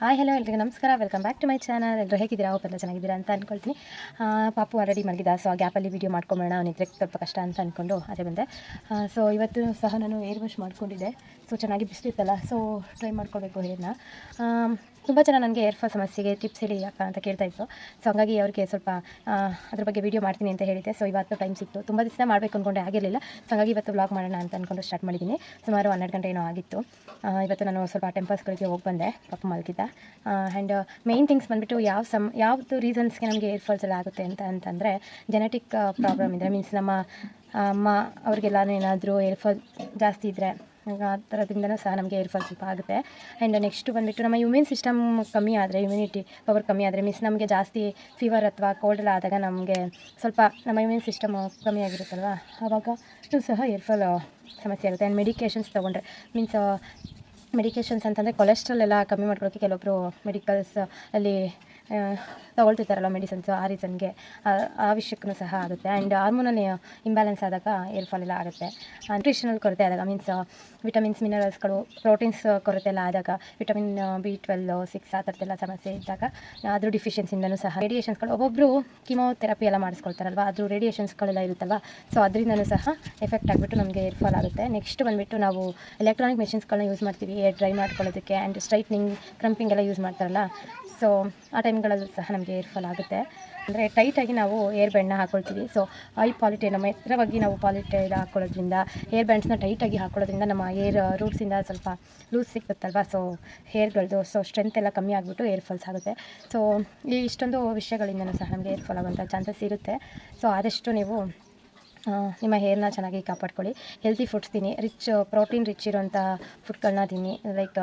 Hi hello ಎಲ್ರಿಗೆ ನಮಸ್ಕಾರ. Welcome back to my channel ಎಲ್ಲರೂ ಹೇಗಿದ್ದೀರಾ? ಹೋಗೆಲ್ಲ ಚೆನ್ನಾಗಿದ್ದೀರಾ ಅಂತ ಅಂದ್ಕೊಳ್ತೀನಿ ಪಾಪು ಆಲ್ರೆಡಿ ಮಲಗಿದ ಸೊ ಆ ಗ್ಯಾಪಲ್ಲಿ ವೀಡಿಯೋ ಮಾಡ್ಕೊಂಬೋಣ ಅವನಿದ್ರೆ ಸ್ವಲ್ಪ ಕಷ್ಟ ಅಂತ ಅಂದ್ಕೊಂಡು ಅದೇ ಬಂದೆ. ಸೊ ಇವತ್ತು ಸಹ ನಾನು ಏರ್ ವಾಶ್ ಮಾಡ್ಕೊಂಡಿದ್ದೆ. ಸೊ ಚೆನ್ನಾಗಿ ಬಿಸಿಲಿತ್ತಲ್ಲ ಸೊ ಟ್ರೈ ಮಾಡ್ಕೋಬೇಕು ಹೇರ್ನ. ತುಂಬ ಜನ ನನಗೆ ಏರ್ ಫಾಲ್ ಸಮಸ್ಯೆಗೆ ಟಿಪ್ಸ್ ಹೇಳಿ ಅಕ್ಕ ಅಂತ ಕೇಳ್ತಾ ಇತ್ತು ಸೊ ಹಂಗಾಗಿ ಅವ್ರಿಗೆ ಸ್ವಲ್ಪ ಅದ್ರ ಬಗ್ಗೆ ವೀಡಿಯೋ ಮಾಡ್ತೀನಿ ಅಂತ ಹೇಳಿದ್ದೆ. ಸೊ ಇವತ್ತು ಟೈಮ್ ಸಿಕ್ತು. ತುಂಬ ದಿವಸ ಮಾಡಬೇಕು ಅಂದ್ಕೊಂಡೆ ಆಗಿರಲಿಲ್ಲ. ಸೊ ಹಂಗಾಗಿ ಇವತ್ತು ವ್ಲಾಗ್ ಮಾಡೋಣ ಅಂತ ಅಂದ್ಕೊಂಡು ಸ್ಟಾರ್ಟ್ ಮಾಡಿದ್ದೀನಿ ಸುಮಾರು ಹನ್ನೆರಡು ಗಂಟೆ ಏನೋ ಆಗಿತ್ತು. ಇವತ್ತು ನಾನು ಸ್ವಲ್ಪ ಟೆಂಪಲ್ಸ್ಗಳಿಗೆ ಹೋಗಿ ಬಂದೆ, ಪಾಪ ಮಲಗಿದ್ದ. ಆ್ಯಂಡ್ ಮೇಯ್ನ್ ಥಿಂಗ್ಸ್ ಬಂದುಬಿಟ್ಟು ಯಾವ ಸಮ್, ಯಾವುದು ರೀಸನ್ಸ್ಗೆ ನಮಗೆ ಏರ್ ಫಾಲ್ಸ್ ಎಲ್ಲ ಆಗುತ್ತೆ ಅಂತ ಅಂತಂದರೆ ಜೆನೆಟಿಕ್ ಪ್ರಾಬ್ಲಮ್ ಇದ್ದರೆ ಮೀನ್ಸ್ ನಮ್ಮ ಅಮ್ಮ ಅವ್ರಿಗೆಲ್ಲ ಏನಾದರೂ ಏರ್ ಫಾಲ್ ಜಾಸ್ತಿ ಇದ್ದರೆ ಆ ಥರದಿಂದನೂ ಸಹ ನಮಗೆ ಏರ್ಫಾಲ್ ಸ್ವಲ್ಪ ಆಗುತ್ತೆ. ಆ್ಯಂಡ್ ನೆಕ್ಸ್ಟ್ ಬಂದುಬಿಟ್ಟು ನಮ್ಮ ಇಮ್ಯೂನ್ ಸಿಸ್ಟಮ್ ಕಮ್ಮಿ ಆದರೆ ಇಮ್ಯುನಿಟಿ ಪವರ್ ಕಮ್ಮಿ ಆದರೆ ಮೀನ್ಸ್ ನಮಗೆ ಜಾಸ್ತಿ ಫೀವರ್ ಅಥವಾ ಕೋಲ್ಡ್ ಎಲ್ಲ ಆದಾಗ ನಮಗೆ ಸ್ವಲ್ಪ ನಮ್ಮ ಇಮ್ಯೂನ್ ಸಿಸ್ಟಮ್ ಕಮ್ಮಿ ಆಗಿರುತ್ತಲ್ವ? ಆವಾಗ ಸಹ ಏರ್ಫಾಲ್ ಸಮಸ್ಯೆ ಆಗುತ್ತೆ ಆ್ಯಂಡ್ ಮೆಡಿಕೇಷನ್ಸ್ ತೊಗೊಂಡ್ರೆ ಮೀನ್ಸ್ ಮೆಡಿಕೇಷನ್ಸ್ ಅಂತಂದರೆ ಕೊಲೆಸ್ಟ್ರಾಲ್ ಎಲ್ಲ ಕಮ್ಮಿ ಮಾಡ್ಕೊಳ್ಳೋಕ್ಕೆ ಕೆಲವೊಬ್ಬರು ಮೆಡಿಕಲ್ಸ್ ಅಲ್ಲಿ ತಗೊಳ್ತಿರ್ತಾರಲ್ಲ ಮೆಡಿಸಿನ್ಸು ಆ ರೀಸನ್ಗೆ ಆ ವಿಷಯಕ್ಕೂ ಸಹ ಆಗುತ್ತೆ. ಆ್ಯಂಡ್ ಹಾರ್ಮೋನಲ್ ಇಂಬ್ಯಾಲೆನ್ಸ್ ಆದಾಗ ಏರ್ಫಾಲ್ ಎಲ್ಲ ಆಗುತ್ತೆ. ನ್ಯೂಟ್ರಿಷನಲ್ ಕೊರತೆ ಆದಾಗ ಮೀನ್ಸ್ ವಿಟಮಿನ್ಸ್ ಮಿನರಲ್ಸ್ಗಳು ಪ್ರೋಟೀನ್ಸ್ ಕೊರತೆ ಎಲ್ಲ ಆದಾಗ ವಿಟಮಿನ್ ಬಿ ಟ್ವೆಲ್ ಸಿಕ್ಸ್ ಆ ಥರದ್ದೆಲ್ಲ ಸಮಸ್ಯೆ ಇದ್ದಾಗ ಅದ್ರ ಡಿಫಿಷಿಯನ್ಸಿಂದನೂ ಸಹ ರೇಡಿಯೇಷನ್ಸ್ಗಳು ಒಬ್ಬೊಬ್ಬರು ಕಿಮೋಥೆರಪಿ ಎಲ್ಲ ಮಾಡಿಸ್ಕೊಳ್ತಾರಲ್ವ ಅದ್ರ ರೇಡಿಯೇಷನ್ಸ್ಗಳೆಲ್ಲ ಇರುತ್ತಲ್ವ ಸೊ ಅದರಿಂದನೂ ಸಹ ಎಫೆಕ್ಟ್ ಆಗಿಬಿಟ್ಟು ನಮಗೆ ಏರ್ಫಾಲ್ ಆಗುತ್ತೆ. ನೆಕ್ಸ್ಟ್ ಬಂದುಬಿಟ್ಟು ನಾವು ಎಲೆಕ್ಟ್ರಾನಿಕ್ ಮೆಷಿನ್ಸ್ಗಳನ್ನ ಯೂಸ್ ಮಾಡ್ತೀವಿ ಏರ್ ಡ್ರೈ ಮಾಡ್ಕೊಳ್ಳೋದಕ್ಕೆ ಆ್ಯಂಡ್ ಸ್ಟ್ರೈಟ್ನಿಂಗ್ ಕ್ರಂಪಿಂಗ್ ಎಲ್ಲ ಯೂಸ್ ಮಾಡ್ತಾರಲ್ಲ ಸೊ ಆ ಟೈಮ್ಗಳಲ್ಲೂ ಸಹ ನಮಗೆ ಏರ್ಫಾಲ್ ಆಗುತ್ತೆ. ಅಂದರೆ ಟೈಟಾಗಿ ನಾವು ಏರ್ ಬ್ಯಾಂಡ್ನ ಹಾಕೊಳ್ತೀವಿ. ಸೊ ಐ ಪಾಲಿಟಿ ನಮ್ಮ ಎತ್ತರವಾಗಿ ನಾವು ಪಾಲಿಟಿ ಹಾಕ್ಕೊಳ್ಳೋದ್ರಿಂದ ಏರ್ ಬ್ಯಾಂಡ್ಸ್ನ ಟೈಟಾಗಿ ಹಾಕೊಳ್ಳೋದ್ರಿಂದ ನಮ್ಮ ಏರ್ ರೂಟ್ಸಿಂದ ಸ್ವಲ್ಪ ಲೂಸ್ ಸಿಗುತ್ತಲ್ವ ಸೊ ಹೇರ್ಗಳದ್ದು ಸೊ ಸ್ಟ್ರೆಂತ್ ಎಲ್ಲ ಕಮ್ಮಿ ಆಗಿಬಿಟ್ಟು ಏರ್ ಫಾಲ್ಸ್ ಆಗುತ್ತೆ. ಸೊ ಈ ಇಷ್ಟೊಂದು ವಿಷಯಗಳಿಂದಲೂ ಸಹ ನಮಗೆ ಏರ್ಫಾಲ್ ಆಗುವಂಥ ಚಾನ್ಸಸ್ ಇರುತ್ತೆ. ಸೊ ಆದಷ್ಟು ನೀವು ನಿಮ್ಮ ಹೇರ್ನ ಚೆನ್ನಾಗಿ ಕಾಪಾಡ್ಕೊಳ್ಳಿ. ಹೆಲ್ತಿ ಫುಡ್ಸ್ ತಿನ್ನಿ. ರಿಚ್ ಪ್ರೋಟೀನ್ ರಿಚ್ ಇರೋಂಥ ಫುಡ್ಗಳನ್ನ ತಿನ್ನಿ. ಲೈಕ್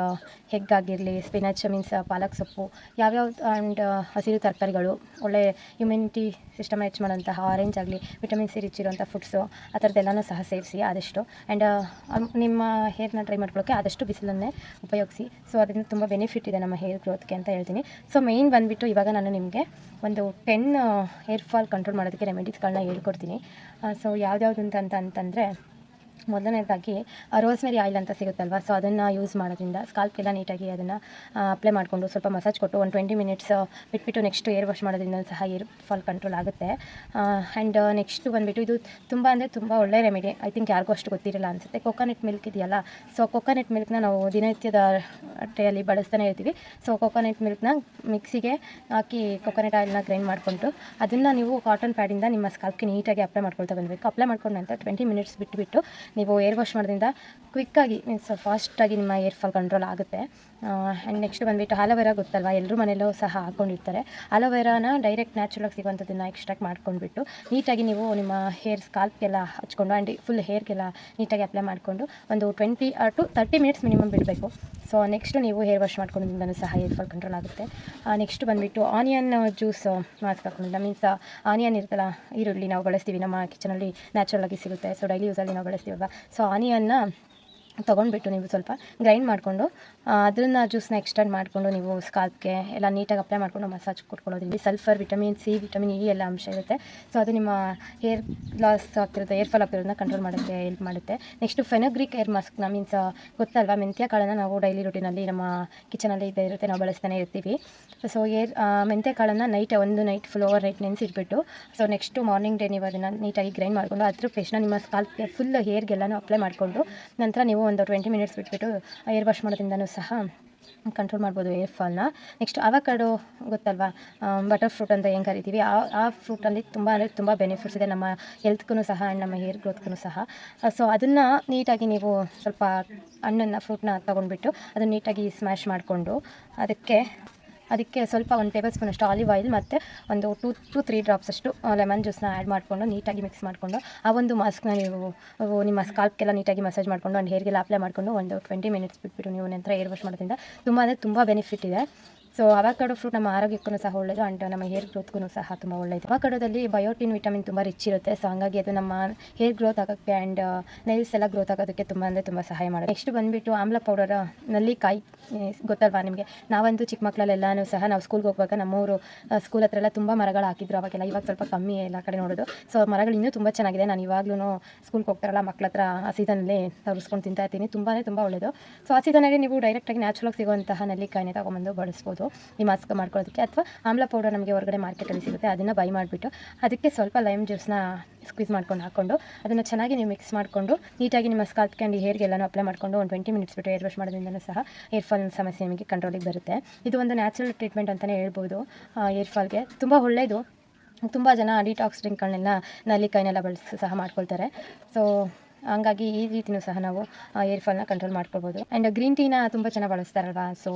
ಹೆಗ್ ಆಗಿರಲಿ ಸ್ಪಿನಚ್ ಮೀನ್ಸ್ ಪಾಲಕ್ ಸೊಪ್ಪು, ಯಾವ್ಯಾವ ಆ್ಯಂಡ್ ಹಸಿರು ತರಕಾರಿಗಳು, ಒಳ್ಳೆ ಇಮ್ಯುನಿಟಿ ಸಿಸ್ಟಮ್ ಹೆಚ್ಚು ಮಾಡೋಂತಹ ಆರೆಂಜ್ ಆಗಲಿ ವಿಟಮಿನ್ ಸಿ ರಿಚ್ ಇರುವಂಥ ಫುಡ್ಸು ಆ ಥರದ್ದೆಲ್ಲನೂ ಸಹ ಸೇವಿಸಿ ಆದಷ್ಟು. ಆ್ಯಂಡ್ ನಿಮ್ಮ ಹೇರ್ನ ಟ್ರೈ ಮಾಡ್ಕೊಳ್ಳೋಕ್ಕೆ ಆದಷ್ಟು ಬಿಸಿಲನ್ನೇ ಉಪಯೋಗಿಸಿ. ಸೊ ಅದರಿಂದ ತುಂಬ ಬೆನಿಫಿಟ್ ಇದೆ ನಮ್ಮ ಹೇರ್ ಗ್ರೋತ್ಗೆ ಅಂತ ಹೇಳ್ತೀನಿ. ಸೊ ಮೇಯ್ನ್ ಬಂದುಬಿಟ್ಟು ಇವಾಗ ನಾನು ನಿಮಗೆ ಒಂದು ಟೆನ್ ಹೇರ್ ಫಾಲ್ ಕಂಟ್ರೋಲ್ ಮಾಡೋದಕ್ಕೆ ರೆಮಿಡೀಸ್ಗಳನ್ನ ಹೇಳ್ಕೊಡ್ತೀನಿ. ಸೊ ಯಾವ್ದ್ಯಾವ್ದು ಯಾವ್ದು ಅಂತ ಅಂತಂದರೆ ಮೊದಲನೇದಾಗಿ ರೋಸ್ಮೆರಿ ಆಯಿಲ್ ಅಂತ ಸಿಗುತ್ತಲ್ವ? ಸೊ ಅದನ್ನು ಯೂಸ್ ಮಾಡೋದ್ರಿಂದ ಸ್ಕಾಲ್ಪ್ಗೆಲ್ಲ ನೀಟಾಗಿ ಅದನ್ನು ಅಪ್ಲೈ ಮಾಡಿಕೊಂಡು ಸ್ವಲ್ಪ ಮಸಾಜ್ ಕೊಟ್ಟು ಒಂದು ಟ್ವೆಂಟಿ ಮಿನಿಟ್ಸ್ ಬಿಟ್ಬಿಟ್ಟು ನೆಕ್ಸ್ಟ್ ಏರ್ ವಾಶ್ ಮಾಡೋದ್ರಿಂದ ಸಹ ಏರ್ ಫಾಲ್ ಕಂಟ್ರೋಲ್ ಆಗುತ್ತೆ. ಆ್ಯಂಡ್ ನೆಕ್ಸ್ಟ್ ಬಂದುಬಿಟ್ಟು ಇದು ತುಂಬ ಅಂದರೆ ತುಂಬ ಒಳ್ಳೆ ರೆಮಿಡಿ ಐ ಥಿಂಕ್ ಯಾರಿಗೂ ಅಷ್ಟು ಗೊತ್ತಿರಲ್ಲ ಅನಿಸುತ್ತೆ. ಕೊಕೊನಟ್ ಮಿಲ್ಕ್ ಇದೆಯಲ್ಲ? ಸೊ ಕೊಕೊನಟ್ ಮಿಲ್ಕ್ನ ನಾವು ದಿನನಿತ್ಯದ ಅಟ್ಟೆಯಲ್ಲಿ ಬಳಸ್ತಾನೆ ಇರ್ತೀವಿ. ಸೊ ಕೊಕೊನಟ್ ಮಿಲ್ಕ್ನ ಮಿಕ್ಸಿಗೆ ಹಾಕಿ ಕೊಕೊನಟ್ ಆಯಿಲ್ನ ಗ್ರೈಂಡ್ ಮಾಡಿಕೊಂಡು ಅದನ್ನು ನೀವು ಕಾಟನ್ ಪ್ಯಾಡಿಂದ ನಿಮ್ಮ ಸ್ಕಾಲ್ಪ್ಗೆ ನೀಟಾಗಿ ಅಪ್ಲೈ ಮಾಡ್ಕೊಳ್ತಾ ಬಂದಬೇಕು. ಅಪ್ಲೈ ಮಾಡ್ಕೊಂಡ ನಂತರ ಟ್ವೆಂಟಿ ಮಿನಿಟ್ಸ್ ಬಿಟ್ಟುಬಿಟ್ಟು ನೀವು ಏರ್ ವಾಶ್ ಮಾಡೋದ್ರಿಂದ ಕ್ವಿಕ್ಕಾಗಿ ಮೀನ್ಸ್ ಫಾಸ್ಟಾಗಿ ನಿಮ್ಮ ಏರ್ ಫಾಲ್ ಕಂಟ್ರೋಲ್ ಆಗುತ್ತೆ. ಆ್ಯಂಡ್ ನೆಕ್ಸ್ಟ್ ಬಂದುಬಿಟ್ಟು ಆಲೋವೆರಾ ಗೊತ್ತಲ್ವ? ಎಲ್ಲರೂ ಮನೆಯಲ್ಲೂ ಸಹ ಹಾಕ್ಕೊಂಡಿರ್ತಾರೆ ಆಲೋವೆರಾನ ಡೈರೆಕ್ಟ್ ನ್ಯಾಚುರಲಾಗಿ ಸಿಗುವಂಥದ್ದನ್ನು ಎಕ್ಸ್ಟ್ರಾಕ್ಟ್ ಮಾಡ್ಕೊಂಡ್ಬಿಟ್ಟು ನೀಟಾಗಿ ನೀವು ನಿಮ್ಮ ಹೇರ್ ಸ್ಕಾಲ್ಪ್ಗೆಲ್ಲ ಹಚ್ಕೊಂಡು ಆ್ಯಂಡ್ ಫುಲ್ ಹೇರ್ಗೆಲ್ಲ ನೀಟಾಗಿ ಅಪ್ಲೈ ಮಾಡಿಕೊಂಡು ಒಂದು twenty to thirty minutes minimum ಬಿಡಬೇಕು. ಸೊ ನೆಕ್ಸ್ಟ್ ನೀವು ಹೇರ್ ವಾಶ್ ಮಾಡ್ಕೊಂಡಿದ್ದೂ ಸಹ ಹೇರ್ ಫಾಲ್ ಕಂಟ್ರೋಲ್ ಆಗುತ್ತೆ. ನೆಕ್ಸ್ಟ್ ಬಂದುಬಿಟ್ಟು ಆನಿಯನ್ ಜ್ಯೂಸ್ ಮಾಸ್ಕ್ ಹಾಕೊಂಡಿಲ್ಲ. ಮೀನ್ಸ್ ಆನಿಯನ್ ಇರ್ತಲ್ಲ ಈರುಳ್ಳಿ ನಾವು ಬಳಸ್ತೀವಿ. ನಮ್ಮ ಕಿಚನಲ್ಲಿ ನ್ಯಾಚುರಲಾಗಿ ಸಿಗುತ್ತೆ. ಸೊ ಡೈಲಿ ಯೂಸಲ್ಲಿ ನಾವು ಬಳಸ್ತೀವಲ್ವ? ಸೊ ಆನಿಯನ್ನ ತೊಗೊಂಡ್ಬಿಟ್ಟು ನೀವು ಸ್ವಲ್ಪ ಗ್ರೈಂಡ್ ಮಾಡಿಕೊಂಡು ಅದನ್ನು ಜ್ಯೂಸ್ನ ಎಕ್ಸ್ಟೆಂಡ್ ಮಾಡಿಕೊಂಡು ನೀವು ಸ್ಕಾಲ್ಪ್ಗೆ ಎಲ್ಲ ನೀಟಾಗಿ ಅಪ್ಲೈ ಮಾಡಿಕೊಂಡು massage ಕೊಟ್ಕೊಳ್ಳೋದ್ರಿಂದ sulphur vitamin C vitamin E ಎಲ್ಲ ಅಂಶ ಇರುತ್ತೆ. ಸೊ ಅದು ನಿಮ್ಮ ಹೇರ್ ಲಾಸ್ ಆಗ್ತಿರುತ್ತೆ ಏರ್ ಫಾಲ್ ಆಗ್ತಿರೋದನ್ನ ಕಂಟ್ರೋಲ್ ಮಾಡೋಕ್ಕೆ ಹೆಲ್ಪ್ ಮಾಡುತ್ತೆ. ನೆಕ್ಸ್ಟು ಫೆನಗ್ರಿಕ್ ಏರ್ ಮಾಸ್ಕ್ನ ಮೀನ್ಸ್ ಗೊತ್ತಲ್ವಾ, ಮೆಂತ್ಯ ಕಾಳನ್ನು ನಾವು ಡೈಲಿ ರುಟೀನಲ್ಲಿ ನಮ್ಮ ಕಿಚನಲ್ಲಿ ಇದೆ ಇರುತ್ತೆ, ನಾವು ಬಳಸ್ತಾನೆ ಇರ್ತೀವಿ. ಸೊ ಏರ್ ಮೆಂತ್ಯ ಕಾಳನ್ನು ನೈಟ್ ಒಂದು ನೈಟ್ ಫುಲ್ ಓವರ್ ನೈಟ್ ನೆನೆಸಿಟ್ಬಿಟ್ಟು ಸೊ ನೆಕ್ಸ್ಟು ಮಾರ್ನಿಂಗ್ ಡೇ ನೀವು ಅದನ್ನು ನೀಟಾಗಿ ಗ್ರೈಂಡ್ ಮಾಡಿಕೊಂಡು, ಅದ್ರ ಫ್ರೆಶ್ನ ನಿಮ್ಮ ಸ್ಕಾಲ್ಪ್ಗೆ ಫುಲ್ ಹೇರ್ಗೆಲ್ಲನೂ ಅಪ್ಲೈ ಮಾಡಿಕೊಂಡು, ನಂತರ ನೀವು ಒಂದು ಟ್ವೆಂಟಿ ಮಿನಿಟ್ಸ್ ಬಿಟ್ಬಿಟ್ಟು ಏರ್ ವಾಶ್ ಮಾಡೋದ್ರಿಂದನೂ ಸಹ ಕಂಟ್ರೋಲ್ ಮಾಡ್ಬೋದು ಏರ್ ಫಾಲ್ನ ನೆಕ್ಸ್ಟ್ ಅವಕಾಡೋ ಗೊತ್ತಲ್ವಾ? ಬಟರ್ ಫ್ರೂಟ್ ಅಂತ ಏನು ಕರಿತೀವಿ? ಆ ಆ ಫ್ರೂಟಲ್ಲಿ ತುಂಬ ಅಂದರೆ ತುಂಬ ಬೆನಿಫಿಟ್ಸ್ ಇದೆ ನಮ್ಮ ಹೆಲ್ತ್ಗೂ ಸಹ ಆ್ಯಂಡ್ ನಮ್ಮ ಹೇರ್ ಗ್ರೋತ್ಗೂ ಸಹ. ಸೊ ಅದನ್ನು ನೀಟಾಗಿ ನೀವು ಸ್ವಲ್ಪ ಹಣ್ಣನ್ನು ಫ್ರೂಟ್ನ ತೊಗೊಂಡ್ಬಿಟ್ಟು ಅದನ್ನು ನೀಟಾಗಿ ಸ್ಮ್ಯಾಶ್ ಮಾಡಿಕೊಂಡು ಅದಕ್ಕೆ ಅದಕ್ಕೆ ಸ್ವಲ್ಪ ಒಂದು ಟೇಬಲ್ ಸ್ಪೂನ್ ಅಷ್ಟು ಆಲಿವ್ ಆಯಿಲ್ ಮತ್ತು ಒಂದು ಟೂ, ಟು, ತ್ರೀ ಡ್ರಾಪ್ಸ್ ಅಷ್ಟು ಲೆಮನ್ ಜ್ಯೂಸ್ನ ಆ್ಯಡ್ ಮಾಡಿಕೊಂಡು ನೀಟಾಗಿ ಮಿಕ್ಸ್ ಮಾಡಿಕೊಂಡು, ಆ ಒಂದು ಮಾಸ್ಕ್ನ ನೀವು ನಿಮ್ಮ ಸ್ಕಾಲ್ಪ್ಗೆಲ್ಲ ನೀಟಾಗಿ ಮಸಾಜ್ ಮಾಡಿಕೊಂಡು, ಒಂದು ಹೇರ್ಗೆಲ್ಲ ಅಪ್ಲೈ ಮಾಡಿಕೊಂಡು ಒಂದು ಟ್ವೆಂಟಿ ಮಿನಿಟ್ಸ್ ಬಿಟ್ಬಿಟ್ಟು ನೀವು ನಂತರ ಏರ್ ವಾಶ್ ಮಾಡೋದ್ರಿಂದ. ತುಂಬ ಅಂದರೆ ತುಂಬ ಬೆನಿಫಿಟ್ ಇದೆ. ಸೊ ಅವಕಾಡೋ ಫ್ರೂಟ್ ನಮ್ಮ ಆರೋಗ್ಯಕ್ಕೂ ಸಹ ಒಳ್ಳೆಯದು ಆ್ಯಂಡ್ ನಮ್ಮ ಹೇರ್ ಗ್ರೋತ್ಗೂ ಸಹ ತುಂಬ ಒಳ್ಳೆಯದು ಅವಕಾಡೋದಲ್ಲಿ ಬಯೋಟಿನ್ ವಿಟಮಿನ್ ತುಂಬ ರಿಚ್ ಇರುತ್ತೆ. ಸೊ ಹಾಗಾಗಿ ಅದು ನಮ್ಮ ಹೇರ್ ಗ್ರೋತ್ ಆಗೋಕ್ಕೆ ಆ್ಯಂಡ್ ನೈಲ್ಸ್ ಎಲ್ಲ ಗ್ರೋತ್ ಆಗೋದಕ್ಕೆ ತುಂಬ ಅಂದರೆ ತುಂಬ ಸಹಾಯ ಮಾಡುತ್ತೆ. ನೆಕ್ಸ್ಟ್ ಬಂದುಬಿಟ್ಟು ಆಮ್ಲ ಪೌಡರ್ ನಲ್ಲಿಕಾಯಿ ಏ, ಗೊತ್ತಲ್ವಾ ನಿಮಗೆ? ನಾವಂತೂ ಚಿಕ್ಕ ಮಕ್ಕಳಲ್ಲೆಲ್ಲನೂ ಸಹ ನಾವು ಸ್ಕೂಲ್ಗೆ ಹೋಗುವಾಗ ನಮ್ಮೂರು ಸ್ಕೂಲ್ ಹತ್ರ ಎಲ್ಲ ತುಂಬ ಮರಗಳು ಹಾಕಿದ್ರು ಅವಾಗೆಲ್ಲ. ಇವಾಗ ಸ್ವಲ್ಪ ಕಮ್ಮಿ ಎಲ್ಲ ಕಡೆ ನೋಡೋದು. ಸೊ ಮರಗಳು ಇನ್ನೂ ತುಂಬ ಚೆನ್ನಾಗಿದೆ. ನಾನು ಇವಾಗಲೂ ಸ್ಕೂಲ್ಗೆ ಹೋಗ್ತಾರಲ್ಲ ಮಕ್ಳ ಹತ್ರ ಆ ಸೀಸನಲ್ಲಿ ತರಿಸ್ಕೊಂಡು ತಿಂತಾ ಇರ್ತೀನಿ. ತುಂಬಾ ತುಂಬ ಒಳ್ಳೆಯದು ಸೊ ಆ ಸೀಸನಲ್ಲಿ ನೀವು ಡೈರೆಕ್ಟಾಗಿ ನ್ಯಾಚುರಲ್ ಸಿಗುವಂತಹ ನಲ್ಲಿಕಾಯಿನೇ ತೊಗೊಂಬಂದು ಬಳಸ್ಬೋದು. ಈ ಮಾಸ್ಕ್ ಮಾಡ್ಕೊಳ್ಳೋದಕ್ಕೆ ಅಥವಾ ಆಮ್ಲ ಪೌಡರ್ ನಮಗೆ ಹೊರಗಡೆ ಮಾರ್ಕೆಟಲ್ಲಿ ಸಿಗುತ್ತೆ, ಅದನ್ನು ಬೈ ಮಾಡಿಬಿಟ್ಟು ಅದಕ್ಕೆ ಸ್ವಲ್ಪ ಲೈಮ್ ಜ್ಯೂಸ್ನ ಸ್ಕ್ವೀಸ್ ಮಾಡ್ಕೊಂಡು ಹಾಕ್ಕೊಂಡು ಅದನ್ನು ಚೆನ್ನಾಗಿ ನೀವು ಮಿಕ್ಸ್ ಮಾಡಿಕೊಂಡು ನೀಟಾಗಿ ನಿಮ್ಮ ಸ್ಕಾಲ್ಪ್ ಕ್ಯಾಂಡಿ ಹೇರ್ಗೆಲ್ಲನೂ ಅಪ್ಲೈ ಮಾಡಿಕೊಂಡು ಒಂದು ಟ್ವೆಂಟಿ ಮಿನಿಟ್ಸ್ ಬಿಟ್ಟು ಏರ್ ವಾಶ್ ಮಾಡೋದ್ರಿಂದನೂ ಸಹ ಏರ್ ಫಾಲ್ ಸಮಸ್ಯೆ ನಿಮಗೆ ಕಂಟ್ರೋಲಿಗೆ ಬರುತ್ತೆ. ಇದು ಒಂದು ನ್ಯಾಚುರಲ್ ಟ್ರೀಟ್ಮೆಂಟ್ ಅಂತಲೇ ಹೇಳ್ಬೋದು. ಏರ್ ಫಾಲ್ಗೆ ತುಂಬ ಒಳ್ಳೆಯದು ತುಂಬ ಜನ ಡಿಟಾಕ್ಸ್ ಡ್ರಿಂಕ್ಗಳನ್ನೆಲ್ಲ ನಲ್ಲಿಕಾಯಿನೆಲ್ಲ ಬಳಸಿ ಸಹ ಮಾಡ್ಕೊಳ್ತಾರೆ. ಸೊ ಹಂಗಾಗಿ ಈ ರೀತಿಯೂ ಸಹ ನಾವು ಏರ್ ಫಾಲ್ನ ಕಂಟ್ರೋಲ್ ಮಾಡ್ಕೊಳ್ಬೋದು. ಆ್ಯಂಡ್ ಗ್ರೀನ್ ಟೀನ ತುಂಬ ಚೆನ್ನಾಗಿ ಬಳಸ್ತಾರಲ್ವಾ? ಸೊ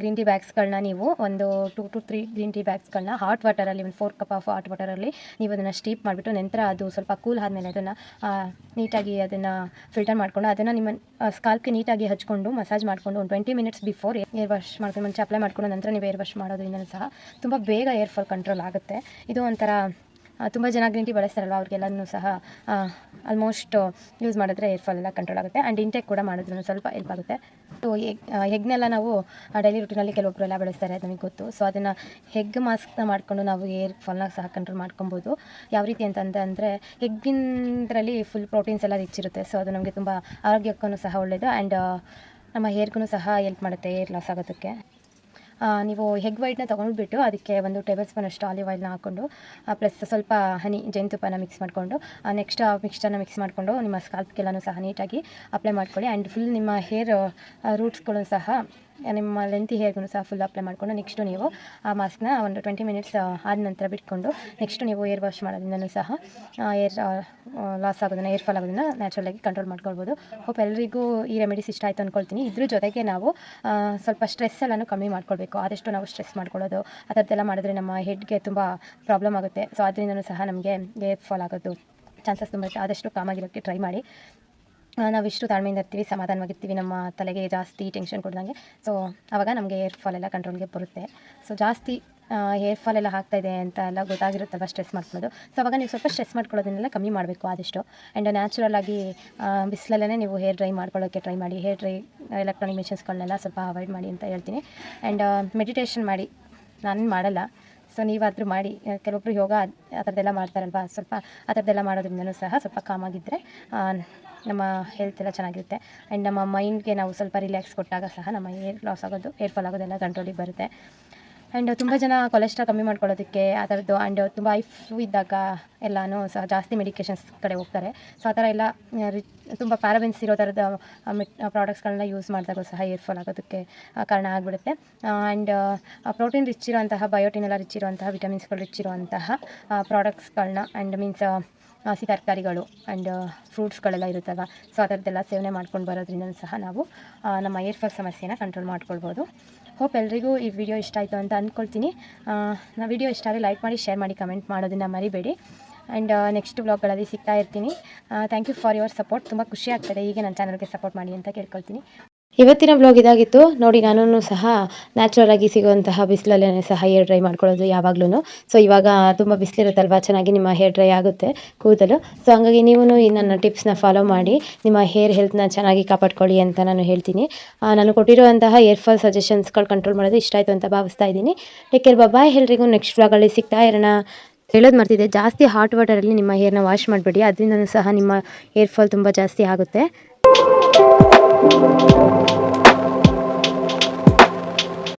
ಗ್ರೀನ್ ಟೀ ಬ್ಯಾಗ್ಸ್ಗಳನ್ನ ನೀವು ಒಂದು two two three green tea ಬ್ಯಾಗ್ಸ್ಗಳನ್ನ hot ವಾಟರಲ್ಲಿ ಒಂದು ಫೋರ್ ಕಪ್ ಆಫ್ ಹಾಟ್ ವಾಟರಲ್ಲಿ ನೀವು ಅದನ್ನು ಸ್ಟೀಪ್ ಮಾಡಿಬಿಟ್ಟು ನಂತರ ಅದು ಸ್ವಲ್ಪ ಕೂಲ್ ಆದಮೇಲೆ ಅದನ್ನು ನೀಟಾಗಿ ಅದನ್ನು ಫಿಲ್ಟರ್ ಮಾಡಿಕೊಂಡು ಅದನ್ನು ನಿಮ್ಮ ಸ್ಕಾಲ್ಪ್ಗೆ ನೀಟಾಗಿ ಹಚ್ಕೊಂಡು ಮಸಾಜ್ ಮಾಡಿಕೊಂಡು ಒಂದು twenty minutes before hair wash ಮಾಡ್ಕೊಂಡು, ಮುಂಚೆ ಅಪ್ಲೈ ಮಾಡಿಕೊಂಡು ನಂತರ ನೀವು ಏರ್ ವಾಶ್ ಮಾಡೋದ್ರಿಂದ ಸಹ ತುಂಬ ಬೇಗ ಏರ್ ಫಾಲ್ ಕಂಟ್ರೋಲ್ ಆಗುತ್ತೆ. ಇದು ಒಂಥರ ತುಂಬ ಜನ ಗ್ರೀನ್ ಟೀ ಬಳಸ್ತಾರಲ್ವ, ಅವ್ರಿಗೆಲ್ಲನೂ ಸಹ ಆಲ್ಮೋಸ್ಟ್ ಯೂಸ್ ಮಾಡಿದ್ರೆ ಏರ್ ಫಾಲ್ ಎಲ್ಲ ಕಂಟ್ರೋಲ್ ಆಗುತ್ತೆ. ಆ್ಯಂಡ್ ಇಂಟೇಕ್ ಕೂಡ ಮಾಡಿದ್ರು ಸ್ವಲ್ಪ ಹೆಲ್ಪ್ ಆಗುತ್ತೆ. ಸೊ ಎಗ್ ಎಗ್ನೆಲ್ಲ ನಾವು ಡೈಲಿ ರುಟೀನಲ್ಲಿ ಕೆಲವೊಬ್ಬರು ಎಲ್ಲ ಬಳಸ್ತಾರೆ ನಮಗೆ ಗೊತ್ತು. ಸೊ ಅದನ್ನು ಹೆಗ್ ಮಾಸ್ಕ್ನ ಮಾಡಿಕೊಂಡು ನಾವು ಏರ್ ಫಾಲ್ನ ಸಹ ಕಂಟ್ರೋಲ್ ಮಾಡ್ಕೊಬೋದು. ಯಾವ ರೀತಿ ಅಂತಂದರೆ, ಅಂದರೆ ಹೆಗ್ಗಿಂದರಲ್ಲಿ ಫುಲ್ ಪ್ರೋಟೀನ್ಸ್ ಎಲ್ಲ ರಿಚ್ ಸೊ ಅದು ನಮಗೆ ತುಂಬ ಆರೋಗ್ಯಕ್ಕೂ ಸಹ ಒಳ್ಳೆಯದು ಆ್ಯಂಡ್ ನಮ್ಮ ಹೇರ್ಗೂ ಸಹ ಹೆಲ್ಪ್ ಮಾಡುತ್ತೆ ಏರ್ ಲಾಸ್ ಆಗೋದಕ್ಕೆ. ನೀವು ಹೆಗ್ ವೈಟ್ನ ತೊಗೊಂಡ್ಬಿಟ್ಟು ಅದಕ್ಕೆ ಒಂದು ಟೇಬಲ್ ಸ್ಪೂನ್ ಅಷ್ಟು ಆಲಿವ್ ಆಯಿಲ್ನ ಹಾಕ್ಕೊಂಡು ಪ್ಲಸ್ ಸ್ವಲ್ಪ ಹನಿ ಜೇನುತುಪ್ಪನ ಮಿಕ್ಸ್ ಮಾಡಿಕೊಂಡು ನೆಕ್ಸ್ಟ್ ಆ ಮಿಕ್ಸ್ಚರ್ನ ಮಿಕ್ಸ್ ಮಾಡಿಕೊಂಡು, ನಿಮ್ಮ ಸ್ಕಾಲ್ಪ್ಗೆಲ್ಲನೂ ಸಹ ನೀಟಾಗಿ ಅಪ್ಲೈ ಮಾಡ್ಕೊಳ್ಳಿ. ಆ್ಯಂಡ್ ಫುಲ್ ನಿಮ್ಮ ಹೇರ್ ರೂಟ್ಸ್ಗಳು ಸಹ ನಿಮ್ಮ ಲೆಂತಿ ಹೇರ್ಗೂ ಸಹ ಫುಲ್ ಅಪ್ಲೈ ಮಾಡಿಕೊಂಡು ನೆಕ್ಸ್ಟು ನೀವು ಆ ಮಾಸ್ಕ್ನ ಒಂದು ಟ್ವೆಂಟಿ ಮಿನಿಟ್ಸ್ ಆದ ನಂತರ ಬಿಟ್ಕೊಂಡು ನೆಕ್ಸ್ಟು ನೀವು ಏರ್ ವಾಶ್ ಮಾಡೋದ್ರಿಂದನೂ ಸಹ ಏರ್ ಲಾಸ್ ಆಗೋದನ್ನು ಏರ್ ಫಾಲ್ ಆಗೋದನ್ನು ನ್ಯಾಚುರಲಾಗಿ ಕಂಟ್ರೋಲ್ ಮಾಡ್ಕೊಳ್ಬೋದು. ಹೋಪ್ ಎಲ್ಲರಿಗೂ ಈ ರೆಮಿಡೀಸ್ ಇಷ್ಟ ಆಯಿತು ಅಂದ್ಕೊಳ್ತೀನಿ ಇದ್ರ ಜೊತೆಗೆ ನಾವು ಸ್ವಲ್ಪ ಸ್ಟ್ರೆಸ್ ಎಲ್ಲನೂ ಕಮ್ಮಿ ಮಾಡ್ಕೊಳ್ಬೇಕು. ಆದಷ್ಟು ನಾವು ಸ್ಟ್ರೆಸ್ ಮಾಡ್ಕೊಳ್ಳೋದು, ಆ ಥರದ್ದೆಲ್ಲ ಮಾಡಿದ್ರೆ ನಮ್ಮ ಹೆಡ್ಗೆ ತುಂಬ ಪ್ರಾಬ್ಲಮ್ ಆಗುತ್ತೆ. ಸೊ ಅದರಿಂದನೂ ಸಹ ನಮಗೆ ಏರ್ ಫಾಲ್ ಆಗೋದು ಚಾನ್ಸಸ್ ತುಂಬ ಆದಷ್ಟು ಕಾಮಾಗಿರೋಕ್ಕೆ ಟ್ರೈ ಮಾಡಿ. ನಾವಿಷ್ಟು ತಾಳ್ಮೆಯಿಂದ ಇರ್ತೀವಿ, ಸಮಾಧಾನವಾಗಿರ್ತೀವಿ, ನಮ್ಮ ತಲೆಗೆ ಜಾಸ್ತಿ ಟೆನ್ಷನ್ ಕೊಡ್ದಂಗೆ. ಸೊ ಆವಾಗ ನಮಗೆ ಹೇರ್ ಫಾಲ್ ಎಲ್ಲ ಕಂಟ್ರೋಲ್ಗೆ ಬರುತ್ತೆ. ಸೊ ಜಾಸ್ತಿ ಹೇರ್ ಫಾಲ್ ಎಲ್ಲ ಇದೆ ಅಂತ ಎಲ್ಲ ಗೊತ್ತಾಗಿರುತ್ತಲ್ವ ಸ್ಟ್ರೆಸ್ ಮಾಡ್ಕೊಳ್ಳೋದು? ಸೊ ಅವಾಗ ನೀವು ಸ್ವಲ್ಪ ಸ್ಟ್ರೆಸ್ ಮಾಡ್ಕೊಳ್ಳೋದನ್ನೆಲ್ಲ ಕಮ್ಮಿ ಮಾಡಬೇಕು ಆದಷ್ಟು. ಆ್ಯಂಡ್ ನ್ಯಾಚುರಲ್ ಆಗಿ ಬಿಸಿಲಲ್ಲೇ ನೀವು ಹೇರ್ ಡ್ರೈ ಮಾಡ್ಕೊಳ್ಳೋಕ್ಕೆ ಟ್ರೈ ಮಾಡಿ. ಹೇರ್ ಡ್ರೈ ಎಲೆಕ್ಟ್ರಾನಿಕ್ ಮಿಷನ್ಸ್ಗಳನ್ನೆಲ್ಲ ಸ್ವಲ್ಪ ಅವಾಯ್ಡ್ ಮಾಡಿ ಅಂತ ಹೇಳ್ತೀನಿ. ಆ್ಯಂಡ್ ಮೆಡಿಟೇಷನ್ ಮಾಡಿ. ನಾನು ಮಾಡಲ್ಲ. ಸೊ ನೀವಾದರೂ ಮಾಡಿ ಕೆಲವೊಬ್ಬರು ಯೋಗ ಆ ಥರದ್ದೆಲ್ಲ ಮಾಡ್ತಾರಲ್ವ, ಸ್ವಲ್ಪ ಆ ಥರದ್ದೆಲ್ಲ ಮಾಡೋದ್ರಿಂದಲೂ ಸಹ ಸ್ವಲ್ಪ ಕಾಮಾಗಿದ್ದರೆ ನಮ್ಮ ಹೆಲ್ತ್ ಎಲ್ಲ ಚೆನ್ನಾಗಿರುತ್ತೆ. ಆ್ಯಂಡ್ ನಮ್ಮ ಮೈಂಡ್ಗೆ ನಾವು ಸ್ವಲ್ಪ ರಿಲ್ಯಾಕ್ಸ್ ಕೊಟ್ಟಾಗ ಸಹ ನಮ್ಮ ಏರ್ ಲಾಸ್ ಆಗೋದು ಏರ್ ಫಾಲ್ ಆಗೋದೆಲ್ಲ ಕಂಟ್ರೋಲಿಗೆ ಬರುತ್ತೆ. ಆ್ಯಂಡ್ ತುಂಬ ಜನ ಕೊಲೆಸ್ಟ್ರಾಲ್ ಕಮ್ಮಿ ಮಾಡ್ಕೊಳ್ಳೋದಕ್ಕೆ ಆ ಥರದ್ದು ಆ್ಯಂಡ್ ತುಂಬ ಐ ಫ್ಲೂ ಇದ್ದಾಗ ಎಲ್ಲನೂ ಸಹ ಜಾಸ್ತಿ ಮೆಡಿಕೇಷನ್ಸ್ ಕಡೆ ಹೋಗ್ತಾರೆ. ಸೊ ಆ ಥರ ಎಲ್ಲ ರಿಚ್ ತುಂಬ ಪ್ಯಾರಬೆನ್ಸ್ ಇರೋ ಥರದ ಪ್ರಾಡಕ್ಟ್ಸ್ಗಳನ್ನ ಯೂಸ್ ಮಾಡಿದಾಗ ಸಹ ಏರ್ಫಾಲ್ ಆಗೋದಕ್ಕೆ ಕಾರಣ ಆಗಿಬಿಡುತ್ತೆ. ಆ್ಯಂಡ್ ಪ್ರೋಟೀನ್ ರಿಚ್ ಇರುವಂತಹ ಬಯೋಟಿನ್ ಎಲ್ಲ ರಿಚ್ ಇರುವಂತಹ ವಿಟಮಿನ್ಸ್ಗಳು ರಿಚ್ ಇರುವಂತಹ ಪ್ರಾಡಕ್ಟ್ಸ್ಗಳನ್ನ ಆ್ಯಂಡ್ ಮೀನ್ಸ್ ಹಸಿ ತರಕಾರಿಗಳು ಆ್ಯಂಡ್ ಫ್ರೂಟ್ಸ್ಗಳೆಲ್ಲ ಇರುತ್ತಲ್ಲ ಸೊ ಅದರದ್ದೆಲ್ಲ ಸೇವನೆ ಮಾಡ್ಕೊಂಡು ಬರೋದ್ರಿಂದ ಸಹ ನಾವು ನಮ್ಮ ಏರ್ ಫಾಲ್ ಸಮಸ್ಯೆನ ಕಂಟ್ರೋಲ್ ಮಾಡ್ಕೊಳ್ಬೋದು. ಹೋಪ್ ಎಲ್ರಿಗೂ ಈ ವಿಡಿಯೋ ಇಷ್ಟ ಆಯಿತು ಅಂತ ಅಂದ್ಕೊಳ್ತೀನಿ ನಾ ವಿಡಿಯೋ ಇಷ್ಟ ಆದರೆ ಲೈಕ್ ಮಾಡಿ ಶೇರ್ ಮಾಡಿ ಕಮೆಂಟ್ ಮಾಡೋದನ್ನು ಮರಿಬೇಡಿ. ಆ್ಯಂಡ್ ನೆಕ್ಸ್ಟ್ ವ್ಲಾಗ್ಗಳಲ್ಲಿ ಸಿಗ್ತಾ ಇರ್ತೀನಿ. Thank you for your support ತುಂಬ ಖುಷಿ ಆಗ್ತದೆ. ಹೀಗೆ ನನ್ನ ಚಾನಲ್ಗೆ ಸಪೋರ್ಟ್ ಮಾಡಿ ಅಂತ ಕೇಳ್ಕೊಳ್ತೀನಿ. ಇವತ್ತಿನ ಬ್ಲಾಗ್ ಇದಾಗಿತ್ತು. ನೋಡಿ ನಾನು ಸಹ ನ್ಯಾಚುರಲ್ ಆಗಿ ಸಿಗುವಂತಹ ಬಿಸಿಲಲ್ಲೇ ಸಹ ಹೇರ್ ಡ್ರೈ ಮಾಡ್ಕೊಳ್ಳೋದು ಯಾವಾಗ್ಲೂ ಸೊ ಇವಾಗ ತುಂಬ ಬಿಸಿಲಿರುತ್ತಲ್ವ? ಚೆನ್ನಾಗಿ ನಿಮ್ಮ ಹೇರ್ ಡ್ರೈ ಆಗುತ್ತೆ ಕೂದಲು. ಸೊ ಹಂಗಾಗಿ ನೀವು ಈ ನನ್ನ ಟಿಪ್ಸ್ನ ಫಾಲೋ ಮಾಡಿ, ನಿಮ್ಮ ಹೇರ್ ಹೆಲ್ತ್ನ ಚೆನ್ನಾಗಿ ಕಾಪಾಡ್ಕೊಳ್ಳಿ ಅಂತ ನಾನು ಹೇಳ್ತೀನಿ. ನಾನು ಕೊಟ್ಟಿರುವಂತಹ ಹೇರ್ ಫಾಲ್ ಸಜೆಷನ್ಸ್ಗಳು ಕಂಟ್ರೋಲ್ ಮಾಡೋದು ಇಷ್ಟ ಆಯಿತು ಅಂತ ಭಾವಿಸ್ತಾ ಇದ್ದೀನಿ. ಟೇಕ್ ಬಾಯ್ ಎಲ್ರಿಗೂ ನೆಕ್ಸ್ಟ್ ಬ್ಲಾಗಲ್ಲಿ ಸಿಗ್ತಾ ಇರೋಣ. ಹೇಳೋದು ಮಾಡ್ತಿದ್ದೆ ಜಾಸ್ತಿ ಹಾಟ್ ವಾಟರಲ್ಲಿ ನಿಮ್ಮ ಹೇರ್ನ ವಾಶ್ ಮಾಡಬೇಡಿ. ಅದರಿಂದನೂ ಸಹ ನಿಮ್ಮ ಹೇರ್ ಫಾಲ್ ತುಂಬ ಜಾಸ್ತಿ ಆಗುತ್ತೆ. Thank you.